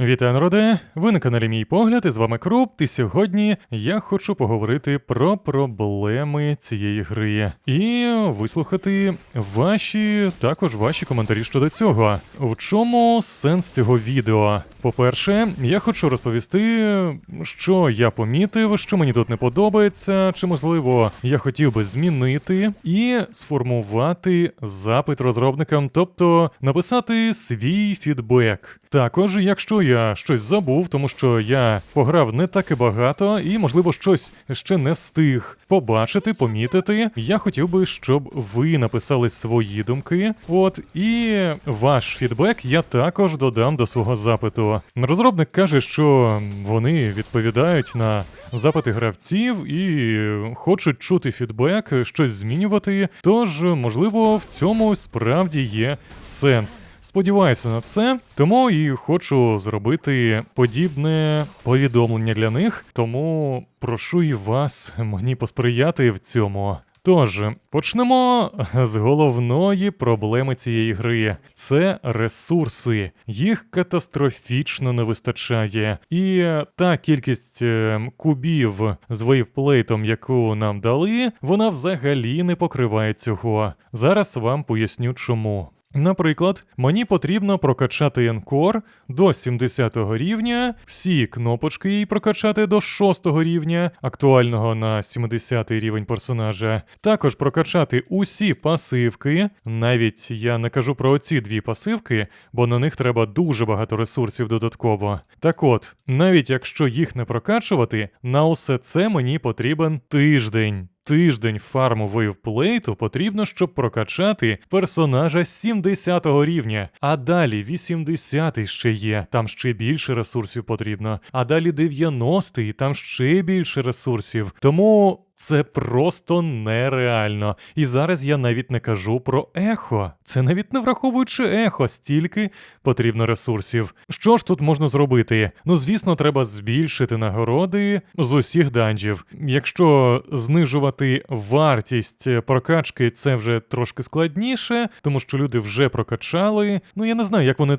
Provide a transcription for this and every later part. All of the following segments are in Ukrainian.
Вітаю, народи! Ви на каналі Мій Погляд, і з вами Круп. І сьогодні я хочу поговорити про проблеми цієї гри і вислухати ваші також ваші коментарі щодо цього. В чому сенс цього відео? По-перше, я хочу розповісти, що я помітив, що мені тут не подобається, чи можливо я хотів би змінити і сформувати запит розробникам, тобто написати свій фідбек. Також, якщо я щось забув, тому що я пограв не так і багато, і, можливо, щось ще не встиг побачити, помітити, я хотів би, щоб ви написали свої думки. От і ваш фідбек я також додам до свого запиту. Розробник каже, що вони відповідають на запити гравців і хочуть чути фідбек, щось змінювати. Тож, можливо, в цьому справді є сенс. Сподіваюся на це, тому і хочу зробити подібне повідомлення для них. Тому прошу і вас мені посприяти в цьому. Тож, почнемо з головної проблеми цієї гри: це ресурси. Їх катастрофічно не вистачає. І та кількість е, кубів з вейвплейтом, яку нам дали, вона взагалі не покриває цього. Зараз вам поясню чому. Наприклад, мені потрібно прокачати Енкор до 70 рівня, всі кнопочки їй прокачати до 6 рівня, актуального на 70 рівень персонажа. Також прокачати усі пасивки. Навіть я не кажу про оці дві пасивки, бо на них треба дуже багато ресурсів додатково. Так от, навіть якщо їх не прокачувати, на усе це мені потрібен тиждень. Тиждень фарму вейвплейту потрібно, щоб прокачати персонажа 70 рівня, а далі 80 ще є, там ще більше ресурсів потрібно, а далі 90 там ще більше ресурсів. Тому це просто нереально. І зараз я навіть не кажу про ехо. Це навіть не враховуючи ехо, стільки потрібно ресурсів. Що ж тут можна зробити? Ну, звісно, треба збільшити нагороди з усіх данжів. Якщо знижувати вартість прокачки, це вже трошки складніше, тому що люди вже прокачали. Ну я не знаю, як вони е,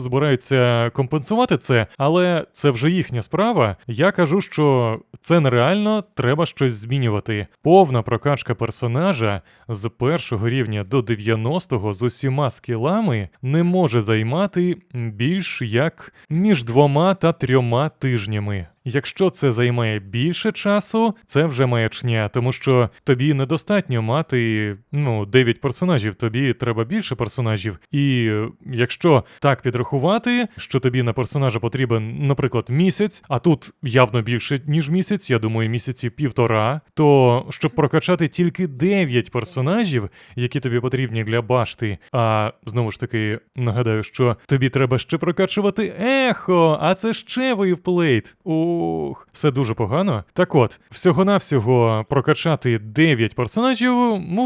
збираються компенсувати це, але це вже їхня справа. Я кажу, що це нереально, треба щось змінювати. Повна прокачка персонажа з першого рівня до 90-го з усіма скілами не може займати більш як між двома та трьома тижнями. Якщо це займає більше часу, це вже маячня, тому що тобі недостатньо мати ну 9 персонажів, тобі треба більше персонажів. І е, якщо так підрахувати, що тобі на персонажа потрібен, наприклад, місяць, а тут явно більше ніж місяць, я думаю, місяці півтора, то щоб прокачати тільки 9 персонажів, які тобі потрібні для башти. А знову ж таки нагадаю, що тобі треба ще прокачувати ехо, а це ще вейвплейт. Ух, все дуже погано. Так от, всього-навсього прокачати 9 персонажів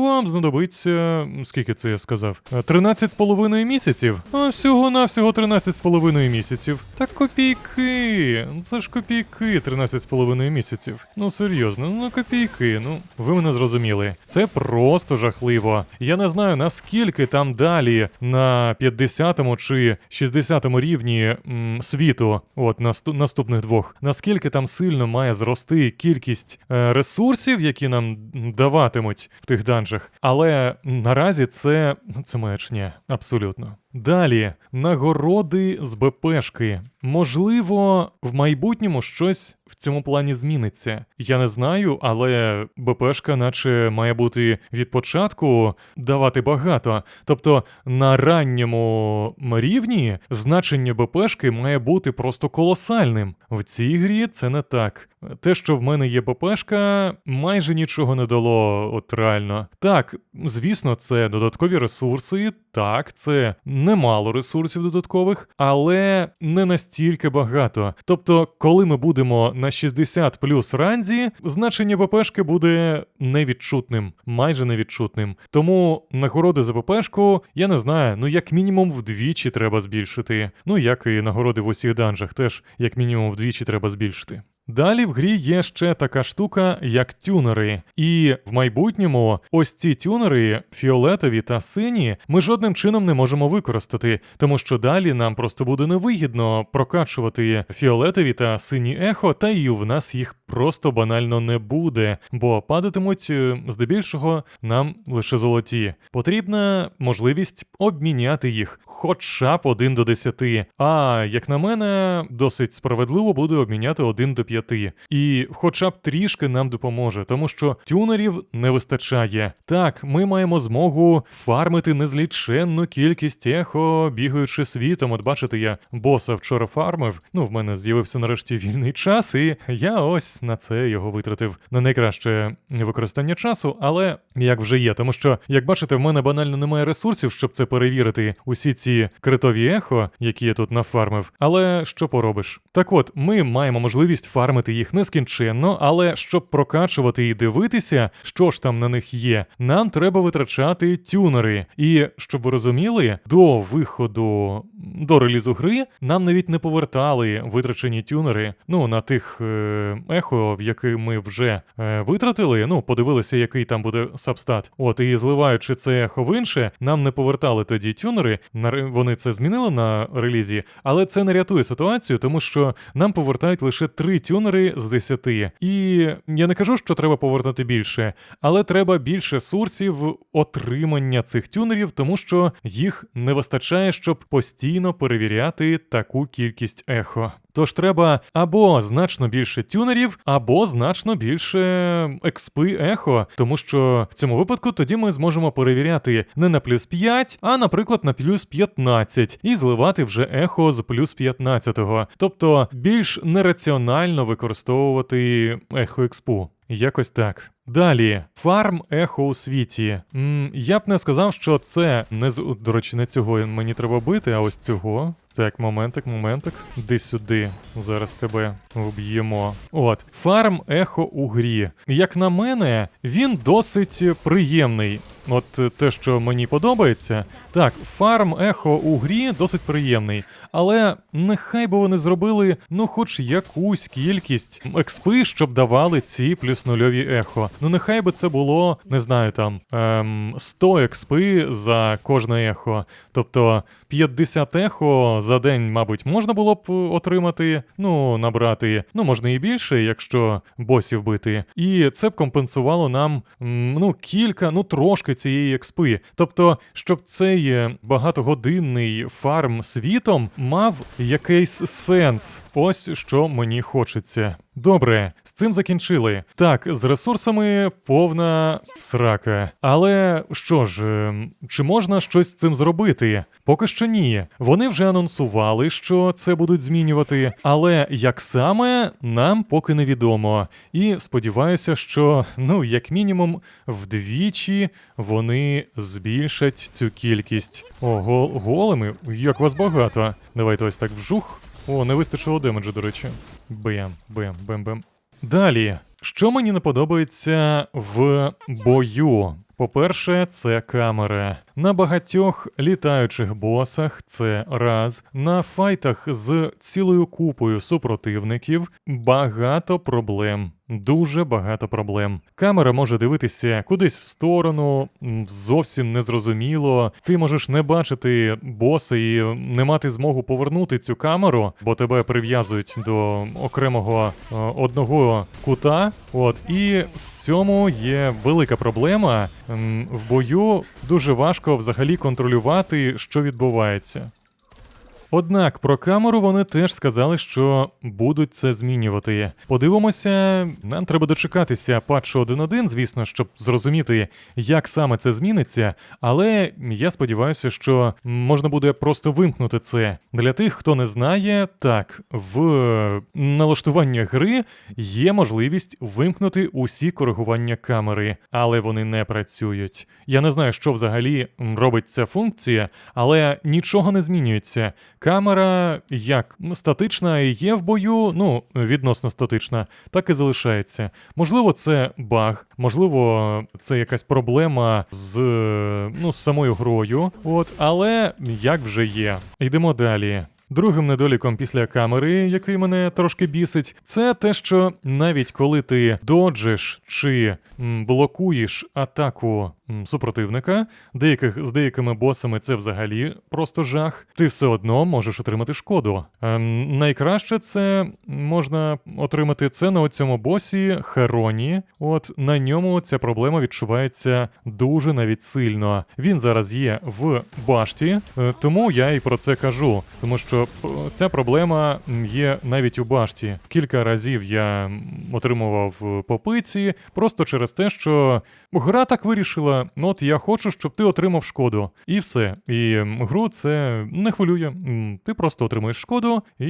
вам знадобиться. Скільки це я сказав? 13,5 місяців. А всього-навсього 13,5 місяців. Так копійки. Це ж копійки 13,5 місяців. Ну серйозно, ну копійки. Ну, ви мене зрозуміли. Це просто жахливо. Я не знаю наскільки там далі на 50-му чи 60-му рівні м, світу, от насту- наступних двох, наскільки там сильно має зрости кількість е, ресурсів, які нам даватимуть в тих данжах. Але наразі це, це маячня, абсолютно. Далі нагороди з БПшки. Можливо, в майбутньому щось в цьому плані зміниться. Я не знаю, але БПшка, наче має бути від початку давати багато. Тобто на ранньому рівні значення БПшки має бути просто колосальним. В цій грі це не так. Те, що в мене є БПшка, майже нічого не дало, от реально. Так, звісно, це додаткові ресурси, так, це немало ресурсів додаткових, але не настільки багато. Тобто, коли ми будемо на 60 плюс ранзі, значення БПшки буде невідчутним, майже невідчутним. Тому нагороди за БПшку, я не знаю, ну як мінімум вдвічі треба збільшити. Ну як і нагороди в усіх данжах, теж як мінімум вдвічі треба збільшити. Далі в грі є ще така штука, як тюнери. І в майбутньому ось ці тюнери, фіолетові та сині, ми жодним чином не можемо використати, тому що далі нам просто буде невигідно прокачувати фіолетові та сині ехо, та і в нас їх просто банально не буде, бо падатимуть е, здебільшого нам лише золоті. Потрібна можливість обміняти їх хоча б 1 до 10. А як на мене, досить справедливо буде обміняти 1 до 5. І хоча б трішки нам допоможе, тому що тюнерів не вистачає. Так, ми маємо змогу фармити незліченну кількість ехо, бігаючи світом. От бачите, я боса вчора фармив. Ну, в мене з'явився нарешті вільний час, і я ось на це його витратив на найкраще використання часу, але як вже є, тому що, як бачите, в мене банально немає ресурсів, щоб це перевірити. Усі ці критові ехо, які я тут нафармив. Але що поробиш? Так от, ми маємо можливість фармити їх нескінченно, але щоб прокачувати і дивитися, що ж там на них є, нам треба витрачати тюнери. І щоб ви розуміли, до виходу до релізу гри нам навіть не повертали витрачені тюнери. Ну на тих е, ехо, в які ми вже е, витратили. Ну, подивилися, який там буде сабстат. От і зливаючи це ехо в інше, нам не повертали тоді тюнери. Вони це змінили на релізі, але це не рятує ситуацію, тому що нам повертають лише три тюнери з 10. І я не кажу, що треба повернути більше, але треба більше сурсів отримання цих тюнерів, тому що їх не вистачає, щоб постійно перевіряти таку кількість ехо. Тож треба або значно більше тюнерів, або значно більше експи ехо, тому що в цьому випадку тоді ми зможемо перевіряти не на плюс 5, а наприклад на плюс 15 і зливати вже ехо з плюс 15. Тобто більш нераціонально використовувати ехо експу. Якось так. Далі, фарм ехо у світі. М, я б не сказав, що це не з до речі, не цього мені треба бити, а ось цього. Так, моментик, моментик. Іди сюди. Зараз тебе вб'ємо. От, фарм ехо у грі. Як на мене, він досить приємний. От е, те, що мені подобається. Так, фарм ехо у грі досить приємний. Але нехай би вони зробили, ну, хоч якусь кількість експи, щоб давали ці плюс нульові ехо. Ну, нехай би це було, не знаю, там ем, 100 експи за кожне ехо. Тобто 50 ехо за день, мабуть, можна було б отримати, ну, набрати, ну, можна і більше, якщо босів бити. І це б компенсувало нам, ну, кілька, ну, трошки цієї експи. Тобто, щоб цей е, багатогодинний фарм світом мав якийсь сенс. Ось що мені хочеться. Добре, з цим закінчили. Так, з ресурсами повна срака. Але що ж, ем, чи можна щось з цим зробити? Поки що ні. Вони вже анонсували, що це будуть змінювати, але як саме нам поки невідомо. І сподіваюся, що ну, як мінімум, вдвічі вони збільшать цю кількість. О, гол- големи, як вас багато. Давайте ось так вжух. О, не вистачило демеджу, до речі. Бем, бем, бем, бем. Далі, що мені не подобається в бою? По-перше, це камера. На багатьох літаючих босах це раз. На файтах з цілою купою супротивників багато проблем. Дуже багато проблем. Камера може дивитися кудись в сторону, зовсім незрозуміло. Ти можеш не бачити боса і не мати змогу повернути цю камеру, бо тебе прив'язують до окремого е, одного кута. От і в цьому є велика проблема. В бою дуже важко взагалі контролювати, що відбувається. Однак про камеру вони теж сказали, що будуть це змінювати. Подивимося, нам треба дочекатися патчу 1.1, звісно, щоб зрозуміти, як саме це зміниться. Але я сподіваюся, що можна буде просто вимкнути це. Для тих, хто не знає, так в налаштуваннях гри є можливість вимкнути усі коригування камери, але вони не працюють. Я не знаю, що взагалі робить ця функція, але нічого не змінюється. Камера як статична і є в бою, ну відносно статична, так і залишається. Можливо, це баг, можливо, це якась проблема з ну з самою грою. От, але як вже є. Йдемо далі. Другим недоліком після камери, який мене трошки бісить, це те, що навіть коли ти доджиш чи блокуєш атаку супротивника, деяких з деякими босами це взагалі просто жах. Ти все одно можеш отримати шкоду. Ем, найкраще це можна отримати це на цьому босі Хероні. От на ньому ця проблема відчувається дуже навіть сильно. Він зараз є в башті, е, тому я і про це кажу. Тому що п- ця проблема є навіть у башті. Кілька разів я отримував попиці просто через те, що гра так вирішила. От я хочу, щоб ти отримав шкоду. І все. І гру це не хвилює. Ти просто отримуєш шкоду і,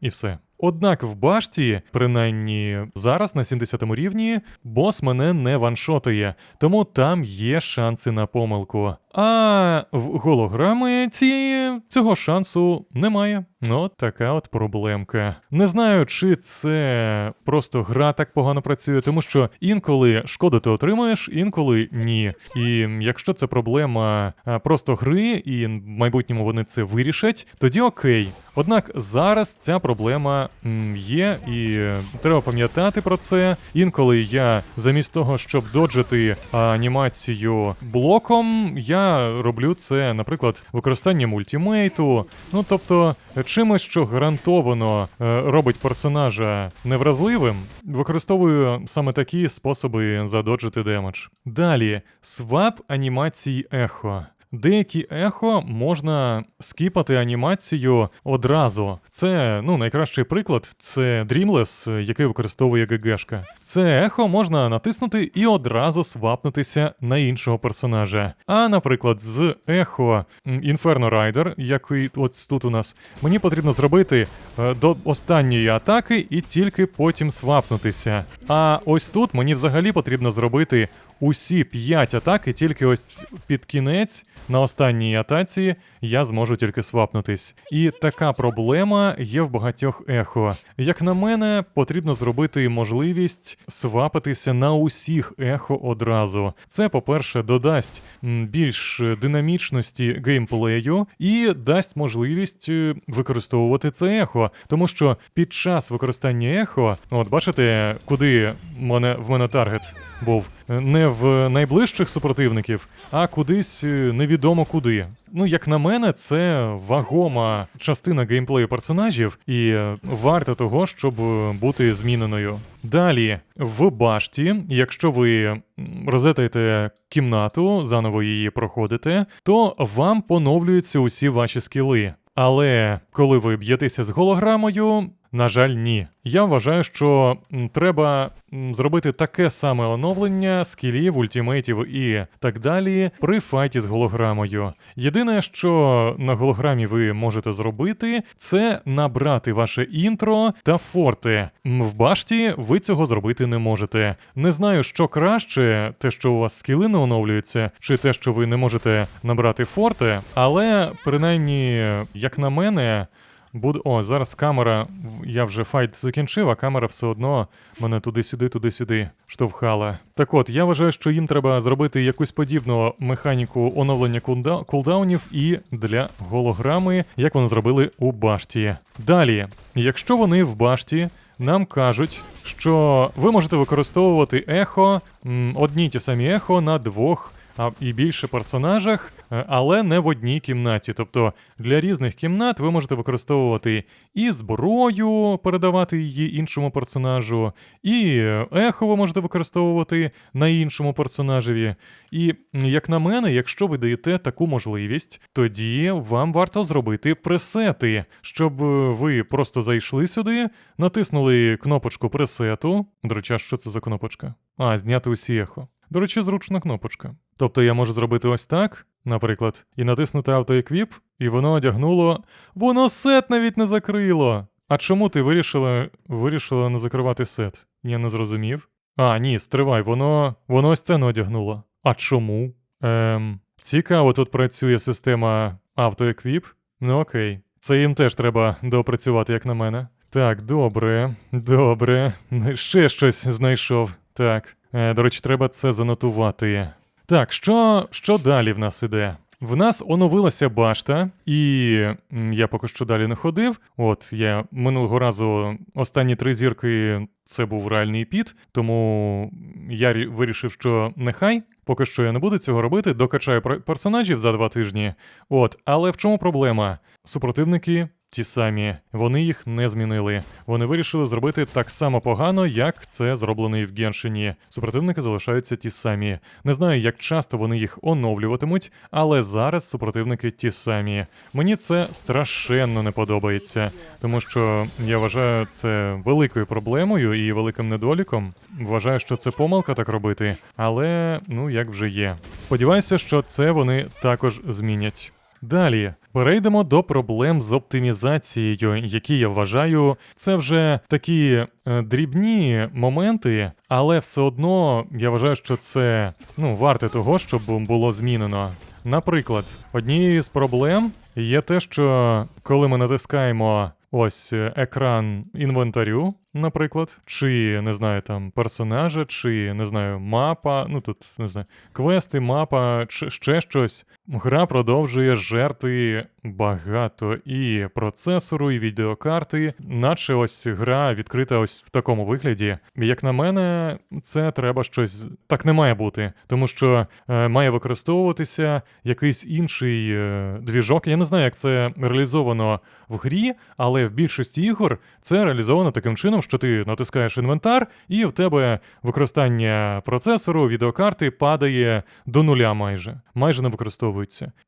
і все. Однак в башті, принаймні зараз на 70 рівні, бос мене не ваншотує, тому там є шанси на помилку. А в голограми ці... цього шансу немає. От така от проблемка. Не знаю, чи це просто гра так погано працює, тому що інколи шкоду ти отримаєш, інколи ні. І якщо це проблема просто гри, і в майбутньому вони це вирішать, тоді окей. Однак зараз ця проблема є, і треба пам'ятати про це. Інколи я замість того, щоб доджити анімацію блоком, я роблю це, наприклад, використанням ультімейту. Ну тобто, чимось, що гарантовано е, робить персонажа невразливим, використовую саме такі способи задоджити демедж. Далі свап анімації ехо. Деякі ехо можна скіпати анімацію одразу. Це ну найкращий приклад це Dreamless, який використовує ГГшка. Це ехо можна натиснути і одразу свапнутися на іншого персонажа. А наприклад, з ехо Inferno Rider, який от тут у нас, мені потрібно зробити е, до останньої атаки і тільки потім свапнутися. А ось тут мені взагалі потрібно зробити усі 5 атак, і тільки ось під кінець на останній атаці я зможу тільки свапнутись. І така проблема є в багатьох ехо. Як на мене, потрібно зробити можливість свапитися на усіх ехо одразу. Це, по-перше, додасть більш динамічності геймплею і дасть можливість е, використовувати це ехо. Тому що під час використання ехо, от бачите, куди мене в мене таргет був не в найближчих супротивників, а кудись е, невідомо куди. Ну, як на мене, це вагома частина геймплею персонажів і е, варта того, щоб бути зміненою. Далі, в башті, якщо ви розетаєте кімнату, заново її проходите, то вам поновлюються усі ваші скіли. Але коли ви б'єтеся з голограмою, на жаль, ні. Я вважаю, що треба зробити таке саме оновлення скілів, ультимейтів і так далі при файті з голограмою. Єдине, що на голограмі ви можете зробити, це набрати ваше інтро та форти. В башті ви цього зробити не можете. Не знаю, що краще, те, що у вас скіли не оновлюються, чи те, що ви не можете набрати форти, але принаймні, як на мене. Буду... О, зараз камера. Я вже файт закінчив, а камера все одно мене туди-сюди, туди-сюди штовхала. Так от, я вважаю, що їм треба зробити якусь подібну механіку оновлення кулда... кулдаунів і для голограми, як вони зробили у башті. Далі, якщо вони в башті. Нам кажуть, що ви можете використовувати ехо, одні й ті самі ехо на двох і більше персонажах, е, але не в одній кімнаті. Тобто для різних кімнат ви можете використовувати і зброю, передавати її іншому персонажу, і е, ехо ви можете використовувати на іншому персонажеві. І, як на мене, якщо ви даєте таку можливість, тоді вам варто зробити пресети, щоб е, ви просто зайшли сюди, натиснули кнопочку пресету. До речі, що це за кнопочка? А, зняти усі ехо. До речі, зручна кнопочка. Тобто я можу зробити ось так, наприклад, і натиснути автоеквіп, і воно одягнуло. Воно сет навіть не закрило. А чому ти вирішила, вирішила не закривати сет? Я не зрозумів. А, ні, стривай, воно. Воно ось це не одягнуло. А чому? Ем, цікаво, тут працює система автоеквіп. Ну окей. Це їм теж треба доопрацювати, як на мене. Так, добре, добре. Ще щось знайшов. Так. Е, до речі, треба це занотувати. Так, що, що далі в нас іде? В нас оновилася башта, і я поки що далі не ходив. От я минулого разу останні три зірки це був реальний піт, тому я вирішив, що нехай. Поки що я не буду цього робити, докачаю персонажів за два тижні. От, але в чому проблема? Супротивники ті самі, вони їх не змінили. Вони вирішили зробити так само погано, як це зроблено і в Геншині. Супротивники залишаються ті самі. Не знаю, як часто вони їх оновлюватимуть, але зараз супротивники ті самі. Мені це страшенно не подобається, тому що я вважаю це великою проблемою і великим недоліком. Вважаю, що це помилка так робити, але ну як вже є. Сподіваюся, що це вони також змінять. Далі перейдемо до проблем з оптимізацією, які я вважаю, це вже такі е, дрібні моменти, але все одно я вважаю, що це ну варте того, щоб було змінено. Наприклад, однією з проблем є те, що коли ми натискаємо ось е, екран інвентарю, наприклад, чи не знаю там персонажа, чи не знаю, мапа, ну тут не знаю, квести, мапа, чи ще щось. Гра продовжує жерти багато і процесору, і відеокарти, наче ось гра відкрита ось в такому вигляді. Як на мене, це треба щось так не має бути, тому що е, має використовуватися якийсь інший е, двіжок. Я не знаю, як це реалізовано в грі, але в більшості ігор це реалізовано таким чином, що ти натискаєш інвентар, і в тебе використання процесору, відеокарти падає до нуля майже, майже не використовується.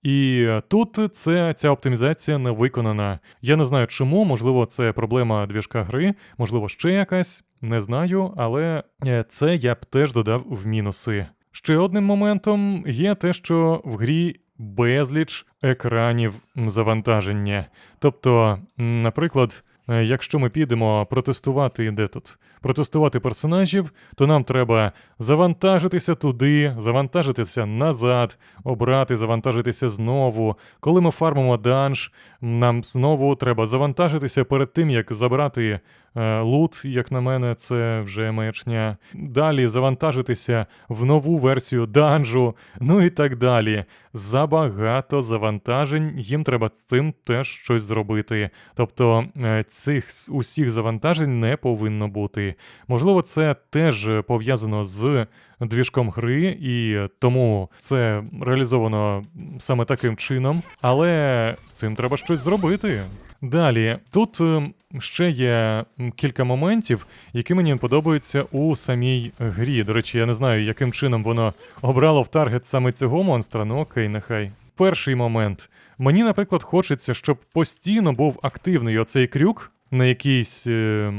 І е, тут це ця оптимізація не виконана. Я не знаю чому, можливо, це проблема двіжка гри, можливо, ще якась. Не знаю, але е, це я б теж додав в мінуси. Ще одним моментом є те, що в грі безліч екранів завантаження. Тобто, наприклад, е, якщо ми підемо протестувати, де тут? Протестувати персонажів, то нам треба завантажитися туди, завантажитися назад, обрати, завантажитися знову. Коли ми фармимо данж, нам знову треба завантажитися перед тим, як забрати е, лут, як на мене, це вже маячня. Далі завантажитися в нову версію данжу, ну і так далі. Забагато завантажень, їм треба з цим теж щось зробити. Тобто е, цих усіх завантажень не повинно бути. Можливо, це теж пов'язано з двіжком гри, і тому це реалізовано саме таким чином, але з цим треба щось зробити. Далі, тут е, ще є кілька моментів, які мені подобаються у самій грі. До речі, я не знаю, яким чином воно обрало в таргет саме цього монстра, ну окей, нехай. Перший момент. Мені, наприклад, хочеться, щоб постійно був активний оцей крюк на якійсь е,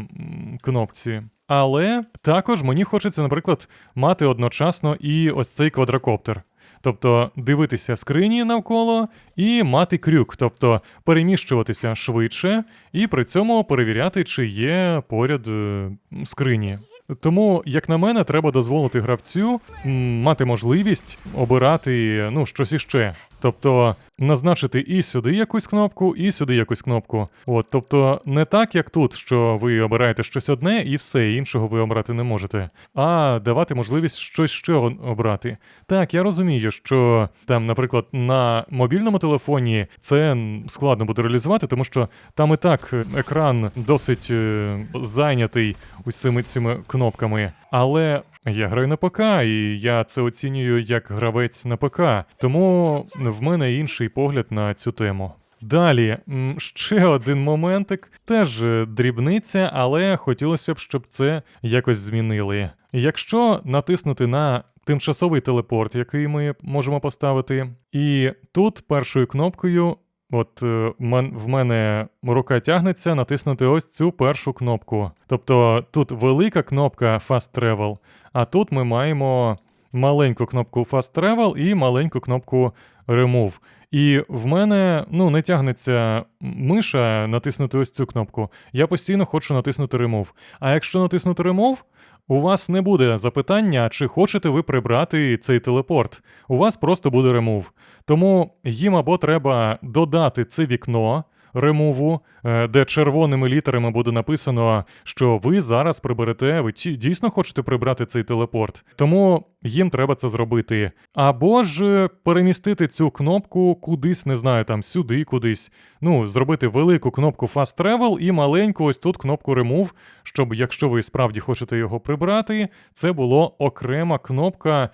кнопці. Але також мені хочеться, наприклад, мати одночасно і ось цей квадрокоптер. Тобто дивитися скрині навколо і мати крюк, тобто переміщуватися швидше і при цьому перевіряти, чи є поряд е, скрині. Тому, як на мене, треба дозволити гравцю мати можливість обирати ну, щось іще. Тобто назначити і сюди якусь кнопку, і сюди якусь кнопку. От, тобто, не так, як тут, що ви обираєте щось одне і все, іншого ви обрати не можете, а давати можливість щось ще обрати. Так, я розумію, що там, наприклад, на мобільному телефоні це складно буде реалізувати, тому що там і так е, екран досить е, зайнятий усіми цими кнопками. Але я граю на ПК, і я це оцінюю як гравець на ПК, тому в мене інший погляд на цю тему. Далі, ще один моментик, теж е, дрібниця, але хотілося б, щоб це якось змінили. Якщо натиснути на тимчасовий телепорт, який ми можемо поставити, і тут першою кнопкою От е, в мене рука тягнеться натиснути ось цю першу кнопку. Тобто тут велика кнопка Fast Travel, а тут ми маємо маленьку кнопку Fast Travel і маленьку кнопку Remove. І в мене ну, не тягнеться миша натиснути ось цю кнопку. Я постійно хочу натиснути Remove. А якщо натиснути Remove, у вас не буде запитання, чи хочете ви прибрати цей телепорт. У вас просто буде Remove. Тому їм або треба додати це вікно ремуву, е, де червоними літерами буде написано, що ви зараз приберете, ви дійсно хочете прибрати цей телепорт. Тому їм треба це зробити. Або ж е, перемістити цю кнопку кудись, не знаю, там сюди, кудись. Ну, зробити велику кнопку Fast Travel і маленьку ось тут кнопку Remove, щоб, якщо ви справді хочете його прибрати, це було окрема кнопка,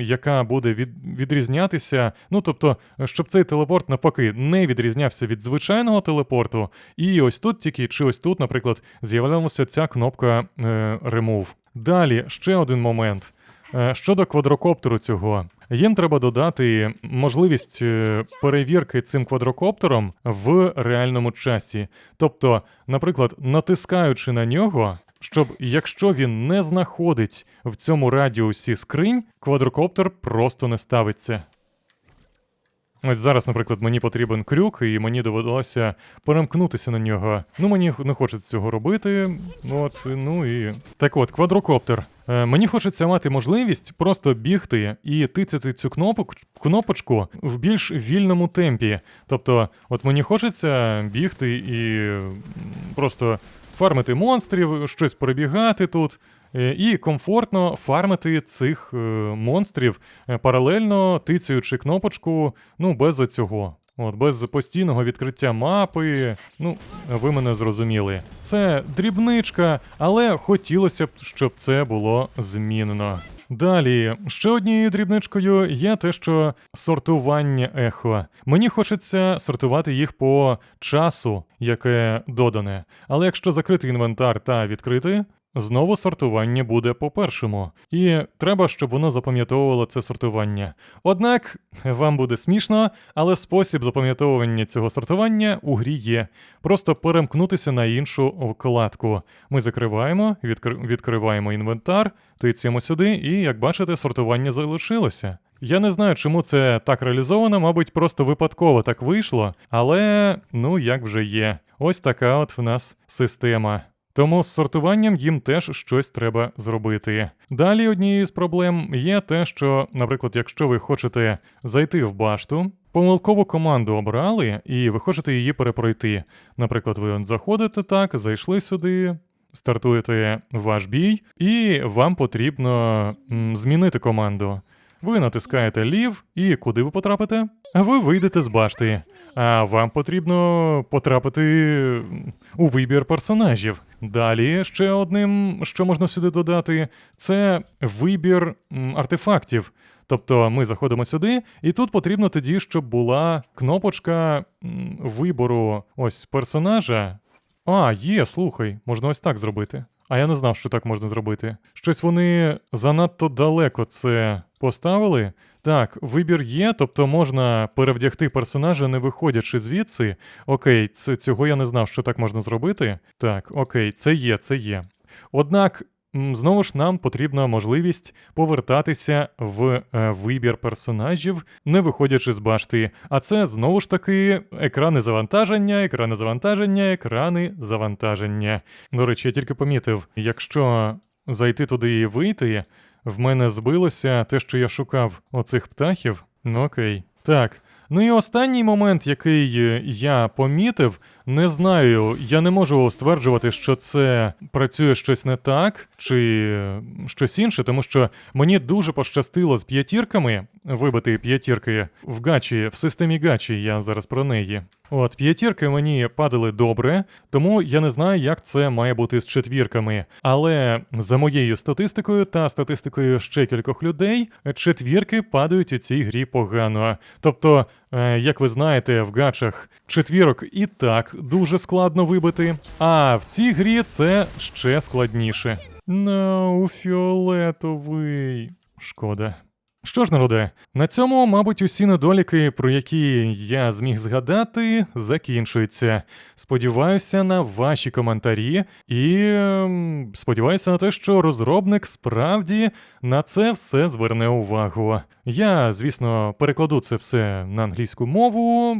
яка буде від, відрізнятися. Ну, тобто, щоб цей телепорт навпаки не відрізнявся від звичайного телепорту. І ось тут тільки, чи ось тут, наприклад, з'являлася ця кнопка е, Remove. Далі ще один момент. Е, Щодо квадрокоптеру цього, їм треба додати можливість е, перевірки цим квадрокоптером в реальному часі. Тобто, наприклад, натискаючи на нього, щоб якщо він не знаходить в цьому радіусі скринь, квадрокоптер просто не ставиться. Ось зараз, наприклад, мені потрібен крюк, і мені довелося перемкнутися на нього. Ну, мені не хочеться цього робити. От, ну і. Так от, квадрокоптер. Е, мені хочеться мати можливість просто бігти і тицяти цю кнопок, кнопочку в більш вільному темпі. Тобто, от мені хочеться бігти і просто фармити монстрів, щось перебігати тут. е, І комфортно фармити цих е, монстрів е, паралельно тицяючи кнопочку, ну, без оцього. От, без постійного відкриття мапи. Ну, ви мене зрозуміли. Це дрібничка, але хотілося б, щоб це було змінено. Далі, ще однією дрібничкою є те, що сортування ехо. Мені хочеться сортувати їх по часу, яке додане. Але якщо закрити інвентар та відкрити, Знову сортування буде по першому, і треба, щоб воно запам'ятовувало це сортування. Однак вам буде смішно, але спосіб запам'ятовування цього сортування у грі є. Просто перемкнутися на іншу вкладку. Ми закриваємо, відкр- відкриваємо інвентар, тицяємо сюди, і як бачите, сортування залишилося. Я не знаю, чому це так реалізовано, мабуть, просто випадково так вийшло, але ну як вже є. Ось така от в нас система. Тому з сортуванням їм теж щось треба зробити. Далі однією з проблем є те, що, наприклад, якщо ви хочете зайти в башту, помилкову команду обрали, і ви хочете її перепройти. Наприклад, ви заходите так, зайшли сюди. Стартуєте ваш бій, і вам потрібно змінити команду. Ви натискаєте лів, і куди ви потрапите? Ви вийдете з башти. А вам потрібно потрапити у вибір персонажів. Далі ще одним, що можна сюди додати, це вибір артефактів. Тобто ми заходимо сюди, і тут потрібно тоді, щоб була кнопочка вибору ось персонажа. А, є, слухай, можна ось так зробити. А я не знав, що так можна зробити. Щось вони занадто далеко це поставили. Так, вибір є, тобто можна перевдягти персонажа, не виходячи звідси. Окей, це, цього я не знав, що так можна зробити. Так, окей, це є, це є. Однак, знову ж нам потрібна можливість повертатися в е, вибір персонажів, не виходячи з башти. А це знову ж таки екрани завантаження, екрани завантаження, екрани завантаження. До речі, я тільки помітив, якщо зайти туди і вийти, в мене збилося те, що я шукав оцих птахів. Ну окей. Так. Ну і останній момент, який е, я помітив, не знаю, я не можу стверджувати, що це працює щось не так, чи щось інше, тому що мені дуже пощастило з п'ятірками вибити п'ятірки в гачі, в системі гачі, я зараз про неї. От, п'ятірки мені падали добре, тому я не знаю, як це має бути з четвірками. Але за моєю статистикою та статистикою ще кількох людей, четвірки падають у цій грі погано. Тобто, як ви знаєте, в гачах четвірок і так дуже складно вибити, а в цій грі це ще складніше. Ну, фіолетовий. Шкода. Що ж, народе, на цьому, мабуть, усі недоліки, про які я зміг згадати, закінчуються. Сподіваюся на ваші коментарі і ем, сподіваюся на те, що розробник справді на це все зверне увагу. Я, звісно, перекладу це все на англійську мову.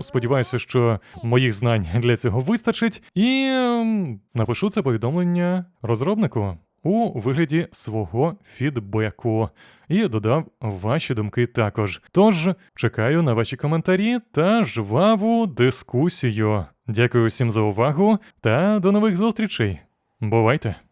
Сподіваюся, що моїх знань для цього вистачить, і ем, напишу це повідомлення розробнику. У вигляді свого фідбеку і додав ваші думки також. Тож чекаю на ваші коментарі та жваву дискусію. Дякую всім за увагу та до нових зустрічей. Бувайте!